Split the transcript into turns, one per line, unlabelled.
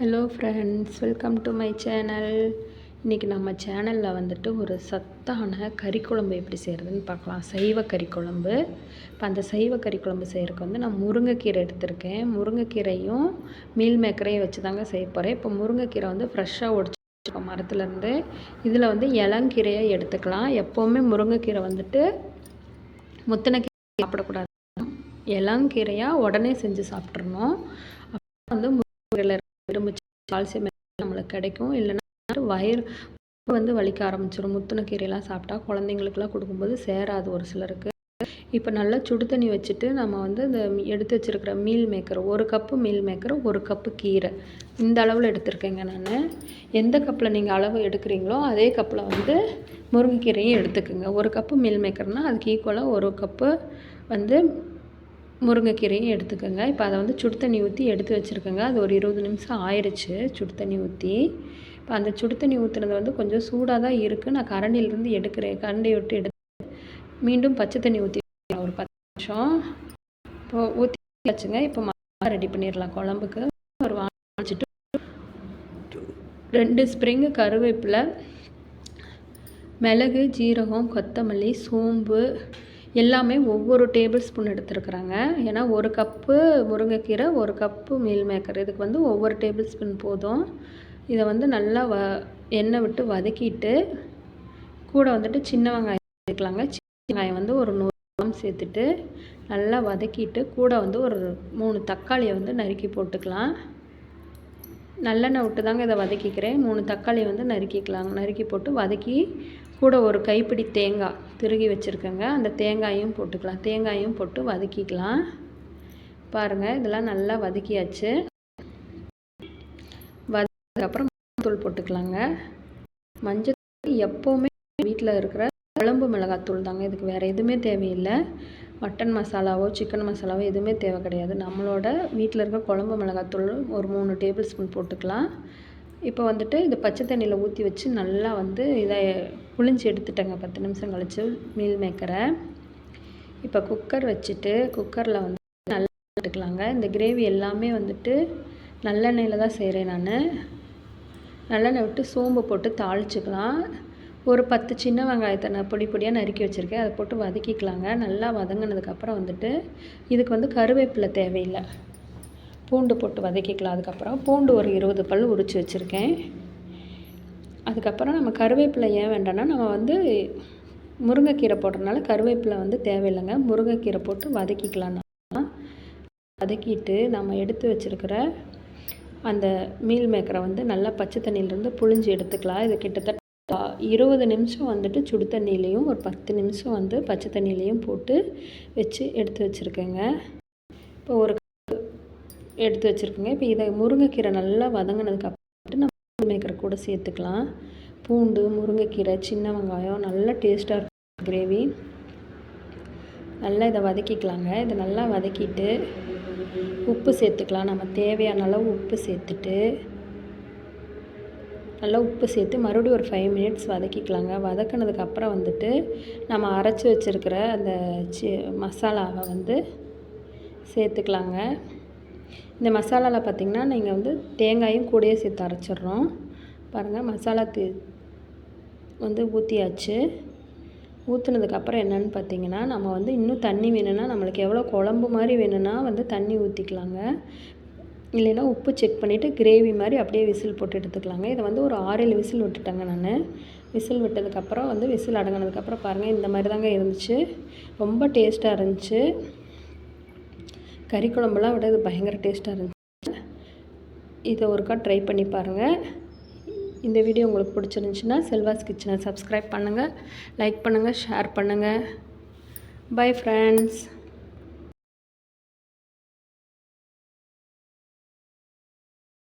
Hello friends welcome to my channel இன்றைக்கி நம்ம சேனலில் வந்துட்டு ஒரு சத்தான கறிக்குழம்பு எப்படி செய்கிறதுன்னு பார்க்கலாம். சைவ கறி குழம்பு. இப்போ அந்த சைவ கறிக்குழம்பு செய்கிறதுக்கு வந்து நான் முருங்கைக்கீரை எடுத்திருக்கேன். முருங்கைக்கீரையும் மீல் மேக்கரையும் வச்சு தாங்க செய்ய போகிறேன் இப்போ முருங்கைக்கீரை வந்து ஃப்ரெஷ்ஷாக ஒடிச்சு மரத்துலேருந்து. இதில் வந்து இளங்கீரையை எடுத்துக்கலாம். எப்போவுமே முருங்கைக்கீரை வந்துட்டு முத்தின கீரை சாப்பிடக்கூடாது. இளங்கீரையாக உடனே செஞ்சு சாப்பிட்றணும் அப்புறம் வந்து முருங்கைக்கீரையில் இரும்பு கால்சியம் நம்மளுக்கு கிடைக்கும். இல்லைன்னா வயிறு வந்து வலிக்க ஆரம்பிச்சிடும் முத்துன கீரையெல்லாம் சாப்பிட்டா குழந்தைங்களுக்குலாம் கொடுக்கும்போது சேராது ஒரு சிலருக்கு. இப்போ நல்லா சுடு தண்ணி வச்சுட்டு நம்ம வந்து இந்த எடுத்து வச்சுருக்கிற மீல் மேக்கர் ஒரு கப்பு மீல் மேக்கர் ஒரு கப்பு கீரை. இந்த அளவில் எடுத்திருக்கேங்க நான். எந்த கப்பில் நீங்கள் அளவு எடுக்கிறீங்களோ அதே கப்பில் வந்து முருங்கைக்கீரையும் எடுத்துக்கோங்க. ஒரு கப்பு மீல் மேக்கர்னால் அதுக்கு ஈக்குவலாக ஒரு கப்பு வந்து முருங்கைக்கீரையும் எடுத்துக்கோங்க. இப்போ அதை வந்து சுடு தண்ணி ஊற்றி எடுத்து வச்சுருக்கோங்க. அது ஒரு இருபது நிமிஷம் ஆயிடுச்சு சுடு தண்ணி ஊற்றி இப்போ அந்த சுடு தண்ணி ஊற்றுனது வந்து கொஞ்சம் சூடாக தான் இருக்குது நான் கரண்டியிலேருந்து எடுக்கிறேன். கரண்டி விட்டு எடுத்து மீண்டும் பச்சை தண்ணி ஊற்றி ஒரு பத்து நிமிஷம். இப்போ ஊற்றி வச்சுங்க. இப்போ மசாலா ரெடி பண்ணிடலாம். குழம்புக்கு ஒரு வாங்கிட்டு ரெண்டு ஸ்ப்ரிங்கு கருவேப்பிலை மிளகு ஜீரகம் கொத்தமல்லி சோம்பு எல்லாமே ஒவ்வொரு டேபிள் ஸ்பூன் எடுத்துருக்குறாங்க. ஏன்னா ஒரு கப்பு முருங்கைக்கீரை ஒரு கப்பு மீல் மேக்கர். இதுக்கு வந்து ஒவ்வொரு டேபிள் ஸ்பூன் போதும். இதை வந்து நல்லா வ எண்ணெய் விட்டு வதக்கிட்டு கூட வந்துட்டு சின்ன வெங்காயம் சேர்க்கலாங்க சின்ன வெங்காயம் வந்து ஒரு நூறு கிராம் சேர்த்துட்டு நல்லா வதக்கிட்டு கூட வந்து ஒரு மூணு தக்காளியை வந்து நறுக்கி போட்டுக்கலாம். நல்லெண்ணெய் விட்டு தாங்க இதை வதக்கிக்கிறேன். மூணு தக்காளி வந்து நறுக்கிக்கலாங்க. நறுக்கி போட்டு வதக்கி கூட ஒரு கைப்பிடி தேங்காய் திருகி வச்சுருக்கேங்க. அந்த தேங்காயும் போட்டுக்கலாம். தேங்காயும் போட்டு வதக்கிக்கலாம். பாருங்கள் இதெல்லாம் நல்லா வதக்கியாச்சு. வதக்கப்புறம் தூள் போட்டுக்கலாங்க. மஞ்சள் எப்போவுமே வீட்டில் இருக்கிற குழம்பு மிளகாத்தூள் தாங்க. இதுக்கு வேறு எதுவுமே தேவையில்லை. மட்டன் மசாலாவோ சிக்கன் மசாலாவோ எதுவுமே தேவை கிடையாது. நம்மளோட வீட்டில் இருக்க குழம்பு மிளகாத்தூள் ஒரு மூணு டேபிள் ஸ்பூன் போட்டுக்கலாம். இப்போ வந்துட்டு இது பச்சை தண்ணியில் ஊற்றி வச்சு நல்லா வந்து இதை புளிஞ்சு எடுத்துட்டேங்க. பத்து நிமிஷம் கழித்து மீல் மேக்கரை இப்போ குக்கர் வச்சுட்டு குக்கரில் வந்து நல்லா எடுத்துக்கலாங்க. இந்த கிரேவி எல்லாமே வந்துட்டு நல்லெண்ணெயில் தான் செய்கிறேன் நான். நல்லெண்ணெய் விட்டு சோம்பு போட்டு தாளிச்சுக்கலாம். ஒரு பத்து சின்ன வெங்காயத்தை நான் பொடி பொடியாக நறுக்கி வச்சுருக்கேன். அதை போட்டு வதக்கிக்கலாங்க. நல்லா வதங்கினதுக்கப்புறம் வந்துட்டு இதுக்கு வந்து கருவேப்பிலை தேவையில்லை. பூண்டு போட்டு வதக்கிக்கலாம். அதுக்கப்புறம் பூண்டு ஒரு இருபது பல் உரித்து வச்சுருக்கேன். அதுக்கப்புறம் நம்ம கருவேப்பிலை ஏன் வேண்டாம்னா நம்ம வந்து முருங்கைக்கீரை போடுறதுனால கருவேப்பிலை வந்து தேவையில்லைங்க. முருங்கைக்கீரை போட்டு வதக்கிக்கலாம். வதக்கிட்டு நம்ம எடுத்து வச்சுருக்கிற அந்த மீல் மேக்கரை வந்து நல்லா பச்சை தண்ணியிலேருந்து புழிஞ்சு எடுத்துக்கலாம். இது கிட்டத்தட்ட இருபது நிமிஷம் வந்துட்டு சுடு தண்ணியிலையும் ஒரு பத்து நிமிஷம் வந்து பச்சை தண்ணியிலையும் போட்டு வச்சு எடுத்து வச்சுருக்கேங்க. இப்போ ஒரு எடுத்து வச்சுருக்கேங்க. இப்போ இதை முருங்கைக்கீரை நல்லா வதங்கினதுக்கப்புறம் நம்ம மேக்கரை கூட சேர்த்துக்கலாம். பூண்டு முருங்கைக்கீரை சின்ன வெங்காயம் நல்லா டேஸ்ட்டாக இருக்கும் கிரேவி நல்லா இதை வதக்கிக்கலாங்க. இதை நல்லா வதக்கிட்டு உப்பு சேர்த்துக்கலாம். நம்ம தேவையான அளவு உப்பு சேர்த்துட்டு நல்லா உப்பு சேர்த்து மறுபடியும் ஒரு ஃபைவ் மினிட்ஸ் வதக்கிக்கலாங்க. வதக்கினதுக்கப்புறம் வந்துட்டு நம்ம அரைச்சி வச்சுருக்கிற அந்த சி மசாலாவை வந்து சேர்த்துக்கலாங்க. இந்த மசாலாவில் பார்த்திங்கன்னா நீங்கள் வந்து தேங்காயும் கூடயே சேர்த்து அரைச்சிட்றோம். பாருங்கள் மசாலா தீ வந்து ஊற்றியாச்சு ஊற்றுனதுக்கப்புறம் என்னென்னு பார்த்தீங்கன்னா நம்ம வந்து இன்னும் தண்ணி வேணும்னா நம்மளுக்கு எவ்வளோ குழம்பு மாதிரி வேணும்னா வந்து தண்ணி ஊற்றிக்கலாங்க இல்லைன்னா உப்பு செக் பண்ணிவிட்டு கிரேவி மாதிரி அப்படியே விசில் போட்டு எடுத்துக்கலாங்க. இதை வந்து ஒரு ஆறேழு விசில் விட்டுட்டேங்க நான். விசில் விட்டதுக்கப்புறம் வந்து விசில் அடங்கினதுக்கப்புறம் பாருங்கள் இந்த மாதிரி தாங்க இருந்துச்சு. ரொம்ப டேஸ்ட்டாக இருந்துச்சு. கறி குழம்புலாம் விட இது பயங்கர டேஸ்ட்டாக இருந்துச்சு. இதை ஒருக்கா ட்ரை பண்ணி பாருங்கள் இந்த வீடியோ உங்களுக்கு பிடிச்சிருந்துச்சின்னா செல்வாஸ் கிச்சனை சப்ஸ்கிரைப் பண்ணுங்கள் லைக் பண்ணுங்கள் ஷேர் பண்ணுங்கள் பை ஃப்ரெண்ட்ஸ்